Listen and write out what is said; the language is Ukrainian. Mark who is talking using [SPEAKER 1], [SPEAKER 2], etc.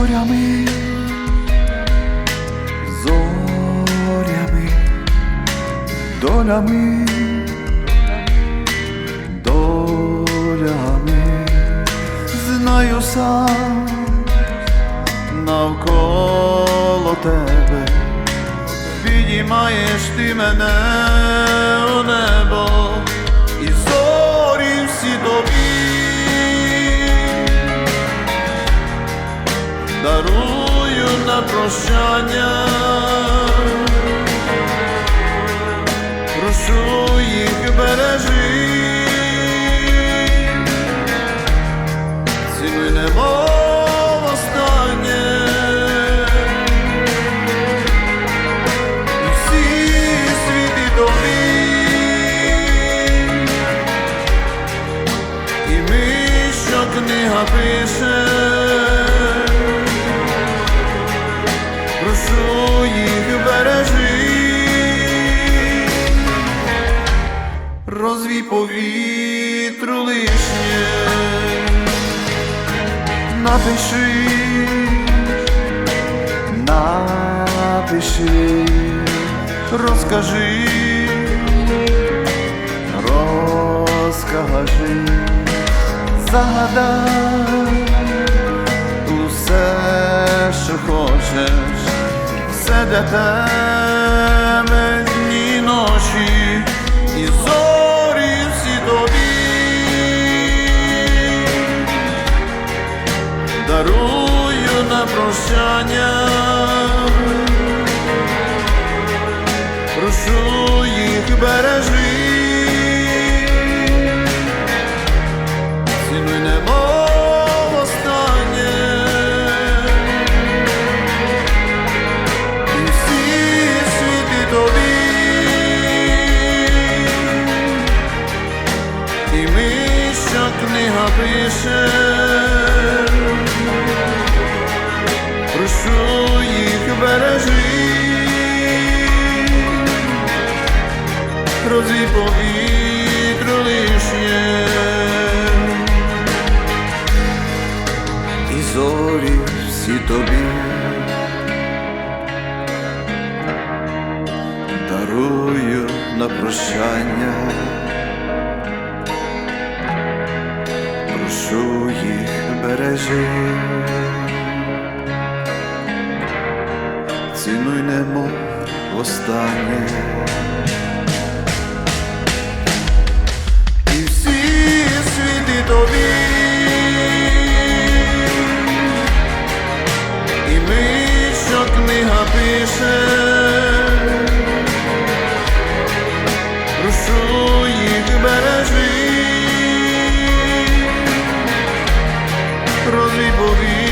[SPEAKER 1] зорями, зорями, долями, долями, знаю сам навколо тебе, підіймаєш ти мене у небо прощання, прошу їх бережи, цілуй небо останнє, всі світи і ми, що книга пише. Їх бережи, розвій повітру лишнє, напиши, напиши, розкажи, розкажи, загадай усе, що хочеш, тебе дні ночі і зорі всі тобі. Дарую на прощання, прошу їх бережи. Книга пише, прошу їх бережи, розвій повітру лишнє. і зорі всі тобі. Дарую на прощання, прошу їх бережи, цінуй немов останнє. sleep of.